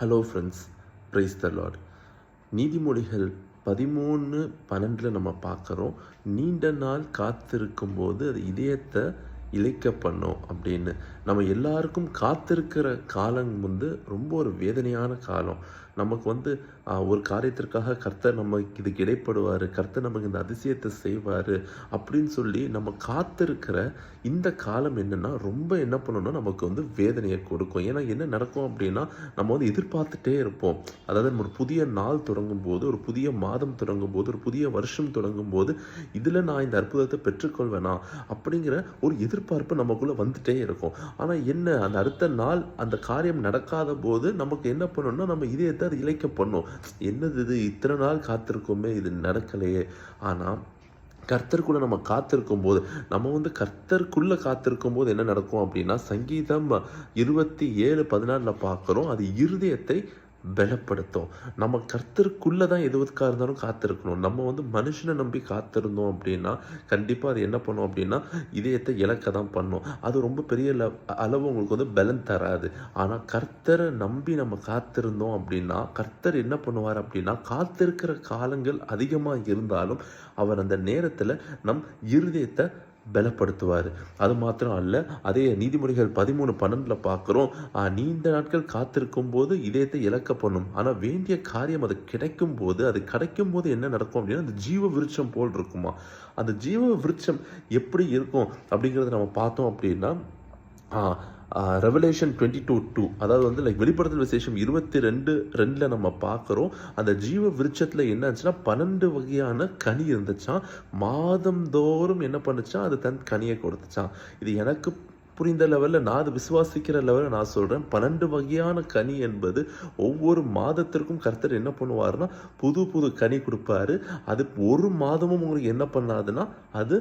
Hello friends praise the lord நீதிமொழிகள் பதிமூணு பன்னெண்டில் நம்ம பார்க்குறோம். நீண்ட நாள் காத்திருக்கும் போது அது இதயத்தை இழைக்க பண்ணோம் அப்படின்னு. நம்ம எல்லாருக்கும் காத்திருக்கிற காலம் வந்து ரொம்ப ஒரு வேதனையான காலம். நமக்கு வந்து ஒரு காரியத்திற்காக கர்த்தர் நமக்கு இதுக்கு இடைப்படுவார் கர்த்தர் நமக்கு இந்த அதிசயத்தை செய்வார் அப்படின்னு சொல்லி நம்ம காத்திருக்கிற இந்த காலம் என்னென்னா ரொம்ப என்ன பண்ணணும்னா நமக்கு வந்து வேதனையை கொடுக்கும். ஏன்னா என்ன நடக்கும் அப்படின்னா நம்ம வந்து எதிர்பார்த்துட்டே இருப்போம். அதாவது நம்ம ஒரு புதிய நாள் தொடங்கும் போது ஒரு புதிய மாதம் தொடங்கும் போது ஒரு புதிய வருஷம் தொடங்கும் போது இதில் நான் இந்த அற்புதத்தை பெற்றுக்கொள்வேனா அப்படிங்கிற ஒரு எதிர்பார்ப்பு நமக்குள்ளே வந்துட்டே இருக்கும். ஆனால் என்ன அந்த அடுத்த நாள் அந்த காரியம் நடக்காத போது நமக்கு என்ன பண்ணணும்னா நம்ம இதயத்தை அது இழைக்க பண்ணும்? என்னது இது? இத்தனை நாள் காத்திருக்கோமே இது நடக்கலையே. ஆனால் கர்த்தருக்குள்ளே நம்ம காத்திருக்கும் போது நம்ம வந்து கர்த்தருக்குள்ளே காத்திருக்கும் போது என்ன நடக்கும் அப்படின்னா சங்கீதம் இருபத்தி ஏழு பதினாலில் பார்க்குறோம். அது இருதயத்தை பலப்படுத்தும். நம்ம கர்த்தருக்குள்ளே தான் எதுவதுக்காக இருந்தாலும் காத்திருக்கணும். நம்ம வந்து மனுஷனை நம்பி காத்திருந்தோம் அப்படின்னா கண்டிப்பாக அது என்ன பண்ணும் அப்படின்னா இதயத்தை இழக்க தான் பண்ணும். அது ரொம்ப பெரிய ல- அளவு உங்களுக்கு வந்து பலன் தராது. ஆனால் கர்த்தரை நம்பி நம்ம காத்திருந்தோம் அப்படின்னா கர்த்தர் என்ன பண்ணுவார் அப்படின்னா காத்திருக்கிற காலங்கள் அதிகமாக இருந்தாலும் அவர் அந்த நேரத்தில் நம் இருதயத்தை பலப்படுத்துவார். அது மாத்திரம் அல்ல அதே நீதிமொழிகள் பதிமூணு பன்னெண்டில் பார்க்குறோம் நீண்ட நாட்கள் காத்திருக்கும் போது இதயத்தை இழக்க பண்ணும். ஆனால் வேண்டிய காரியம் அது கிடைக்கும் போது அது கிடைக்கும் போது என்ன நடக்கும் அப்படின்னா அந்த ஜீவ விருட்சம் போல் இருக்குமா? அந்த ஜீவ விருட்சம் எப்படி இருக்கும்? அப்படிங்கிறத நம்ம பார்த்தோம் அப்படின்னா ரெவலேஷன் டுவெண்ட்டி டூ டூ அதாவது வந்து லைக் வெளிப்படுத்தல் விசேஷம் இருபத்தி ரெண்டு ரெண்டில் நம்ம பார்க்குறோம். அந்த ஜீவ விருட்சத்தில் என்ன ஆச்சுன்னா பன்னெண்டு வகையான கனி இருந்துச்சான் மாதந்தோறும் என்ன பண்ணுச்சான் அது தன் கனியை கொடுத்துச்சான் இது எனக்கு புரிந்த லெவலில் நான் அது விசுவாசிக்கிற லெவலில் நான் சொல்கிறேன் பன்னெண்டு வகையான கனி என்பது ஒவ்வொரு மாதத்திற்கும் கர்த்தர் என்ன பண்ணுவார்னா புது புது கனி கொடுப்பாரு. அது ஒரு மாதமும் உங்களுக்கு என்ன பண்ணாதுன்னா அது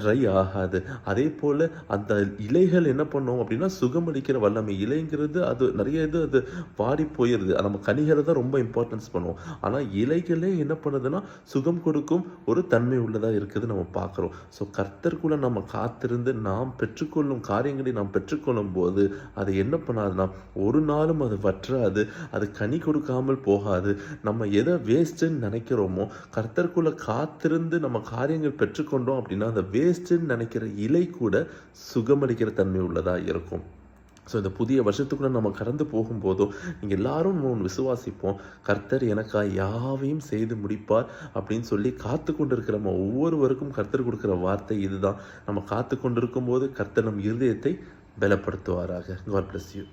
ட்ரை ஆகாது. அதே போல் அந்த இலைகள் என்ன பண்ணும் அப்படின்னா சுகமளிக்கிற வல்லமை. இலைங்கிறது அது நிறைய இது அது வாடி போயிடுது நம்ம கனிகளை தான் ரொம்ப இம்பார்ட்டன்ஸ் பண்ணுவோம் ஆனால் இலைகளே என்ன பண்ணுதுன்னா சுகம் கொடுக்கும் ஒரு தன்மை உள்ளதாக இருக்குது நம்ம பார்க்குறோம். ஸோ கர்த்தருக்குள்ள நம்ம காத்திருந்து நாம் பெற்றுக்கொள்ளும் காரியங்களை நாம் பெற்றுக்கொள்ளும் போது அது என்ன பண்ணாதுன்னா ஒரு நாளும் அது வற்றாது. அது கனி கொடுக்காமல் போகாது. நம்ம எதை வேஸ்ட்டுன்னு நினைக்கிறோமோ கர்த்தர்குள்ளே காத்திருந்து நம்ம காரியங்கள் பெற்றுக்கொண்டோம் அப்படின்னா அந்த வேஸ்ட்டுன்னு நினைக்கிற இலை கூட சுகமளிக்கிற தன்மை உள்ளதாக இருக்கும். ஸோ இந்த புதிய வருஷத்துக்குள்ளே நம்ம கடந்து போகும்போதும் நீங்கள் எல்லாரும் ஒன்று விசுவாசிப்போம். கர்த்தர் எனக்காக யாவையும் செய்து முடிப்பார் அப்படின்னு சொல்லி காத்து கொண்டிருக்கிற நம்ம ஒவ்வொருவருக்கும் கர்த்தர் கொடுக்குற வார்த்தை இதுதான். நம்ம காத்து கொண்டிருக்கும் போது கர்த்தர் நம் இருதயத்தை பலப்படுத்துவாராக. God bless you